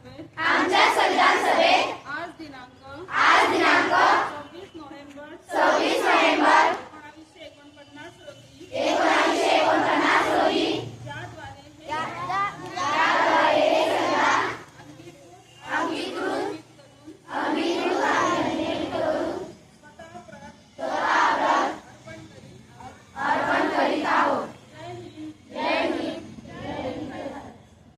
आमच्या संविधान सभेत आज दिनांक आज दिनांक सव्वीस नोव्हेंबर सव्वीस नोव्हेंबर